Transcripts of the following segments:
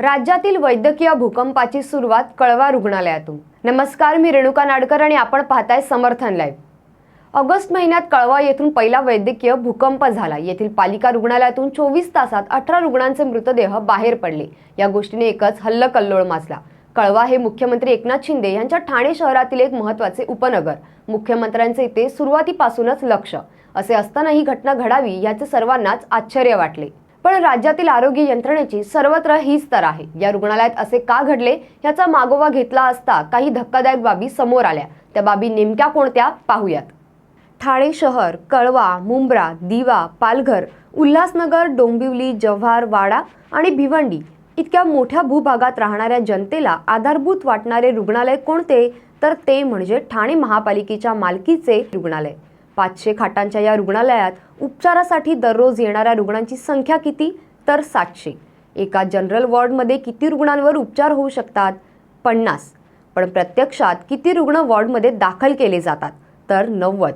राज्यातील वैद्यकीय भूकंपाची सुरुवात कळवा रुग्णालयातून. नमस्कार मी रेणुका नाडकर आणि आपण पाहताय समर्थन लाईव्ह. ऑगस्ट महिन्यात कळवा येथून पहिला वैद्यकीय भूकंप झाला. येथील पालिका रुग्णालयातून चोवीस तासात अठरा रुग्णांचे मृतदेह बाहेर पडले. या गोष्टीने एकच हल्लकल्लोळ माजला. कळवा हे मुख्यमंत्री एकनाथ शिंदे यांच्या ठाणे शहरातील एक महत्त्वाचे उपनगर. मुख्यमंत्र्यांचे इथे सुरुवातीपासूनच लक्ष. असे असताना ही घटना घडावी याचे सर्वांनाच आश्चर्य वाटले. पण राज्यातील आरोग्य यंत्रणेची सर्वत्र हीच तर आहे. या रुग्णालयात असे का घडले याचा मागोवा घेतला असता काही धक्कादायक बाबी समोर आल्या. त्या बाबी नेमक्या कोणत्या? पाहूयात. ठाणे शहर कळवा मुंब्रा दिवा पालघर उल्हासनगर डोंबिवली जव्हार वाडा आणि भिवंडी इतक्या मोठ्या भूभागात राहणाऱ्या जनतेला आधारभूत वाटणारे रुग्णालय कोणते? तर ते म्हणजे ठाणे महापालिकेच्या मालकीचे रुग्णालय. पाचशे खाटांच्या या रुग्णालयात उपचारासाठी दररोज येणाऱ्या रुग्णांची संख्या किती? तर सातशे. एका जनरल वॉर्डमध्ये किती रुग्णांवर उपचार होऊ शकतात? पन्नास. पण प्रत्यक्षात किती रुग्ण वॉर्डमध्ये दाखल केले जातात? तर नव्वद.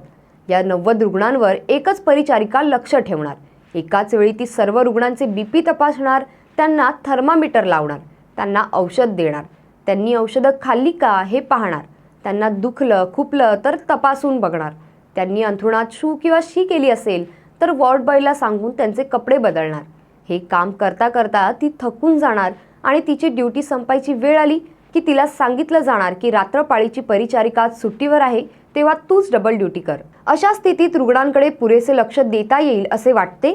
या नव्वद रुग्णांवर एकच परिचारिका लक्ष ठेवणार. एकाच वेळी ती सर्व रुग्णांचे बी पी तपासणार त्यांना थर्मामीटर लावणार त्यांना औषध देणार. त्यांनी औषधं खाल्ली का हे पाहणार. त्यांना दुखलं खुपलं तर तपासून बघणार. त्यांनी अंथरुणात शू किंवा शी केली असेल तर वॉर्ड बॉयला सांगून त्यांचे कपडे बदलणार. हे काम करता करता ती थकून जाणार आणि तिची ड्युटी संपायची वेळ आली की तिला सांगितलं जाणार की रात्रपाळीची परिचारिका सुट्टीवर आहे तेव्हा तूच डबल ड्युटी कर. अशा स्थितीत रुग्णांकडे पुरेसे लक्ष देता येईल असे वाटते.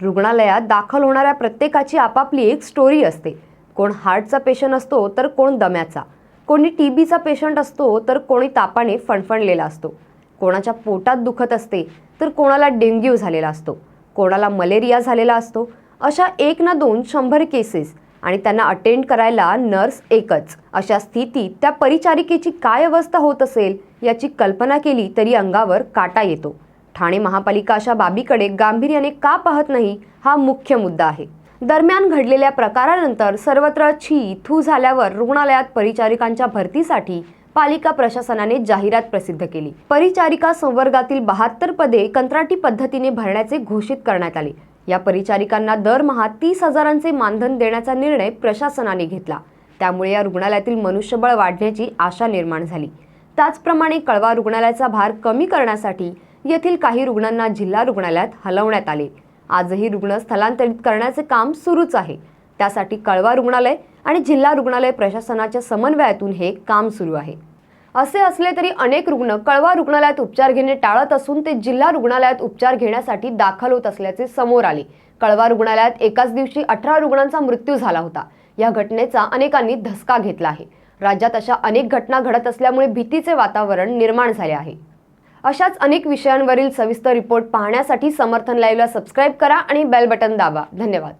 रुग्णालयात दाखल होणाऱ्या प्रत्येकाची आपापली एक स्टोरी असते. कोण हार्टचा पेशंट असतो तर कोण दम्याचा. कोणी टी बीचा पेशंट असतो तर कोणी तापाने फणफणलेला असतो. कोणाच्या पोटात दुखत असते तर कोणाला डेंग्यू झालेला असतो कोणाला मलेरिया झालेला असतो अशा एक ना दोन शंभर केसेस आणि त्यांना अटेंड करायला नर्स एकच. अशा स्थितीत त्या परिचारिकेची काय अवस्था होत असेल याची कल्पना केली तरी अंगावर काटा येतो. ठाणे महापालिका अशा बाबीकडे गांभीर्याने का पाहत नाही हा मुख्य मुद्दा आहे. दरम्यान घडलेल्या प्रकारानंतर सर्वत्र छी थू झाल्यावर रुग्णालयात परिचारिकांच्या भरतीसाठी पालिका प्रशासनाने जाहिरात प्रसिद्ध केली. परिचारिका संवर्गातील बहात्तर पदे कंत्राटी पद्धतीने भरण्याचे घोषित करण्यात आले. या परिचारिकांना दरमहा तीस हजारांचे मानधन देण्याचा निर्णय प्रशासनाने घेतला. त्यामुळे या रुग्णालयातील मनुष्यबळ वाढण्याची आशा निर्माण झाली. त्याचप्रमाणे कळवा रुग्णालयाचा भार कमी करण्यासाठी येथील काही रुग्णांना जिल्हा रुग्णालयात हलवण्यात आले. आजही रुग्ण स्थलांतरित करण्याचे काम सुरूच आहे. त्यासाठी कळवा रुग्णालय आणि जिल्हा रुग्णालय प्रशासनाच्या समन्वयातून हे काम सुरू आहे. असे असले तरी अनेक रुग्ण कळवा रुग्णालयात उपचार घेणे टाळत असून ते जिल्हा रुग्णालयात उपचार घेण्यासाठी दाखल होत असल्याचे समोर आले. कळवा रुग्णालयात एकाच दिवशी अठरा रुग्णांचा मृत्यू झाला होता. या घटनेचा अनेकांनी धसका घेतला आहे. राज्यात अशा अनेक घटना घडत असल्यामुळे भीतीचे वातावरण निर्माण झाले आहे. अशाच अनेक विषयांवरील सविस्तर रिपोर्ट पाहण्यासाठी समर्थन लाईव्हला सबस्क्राईब करा आणि बेल बटन दाबा. धन्यवाद.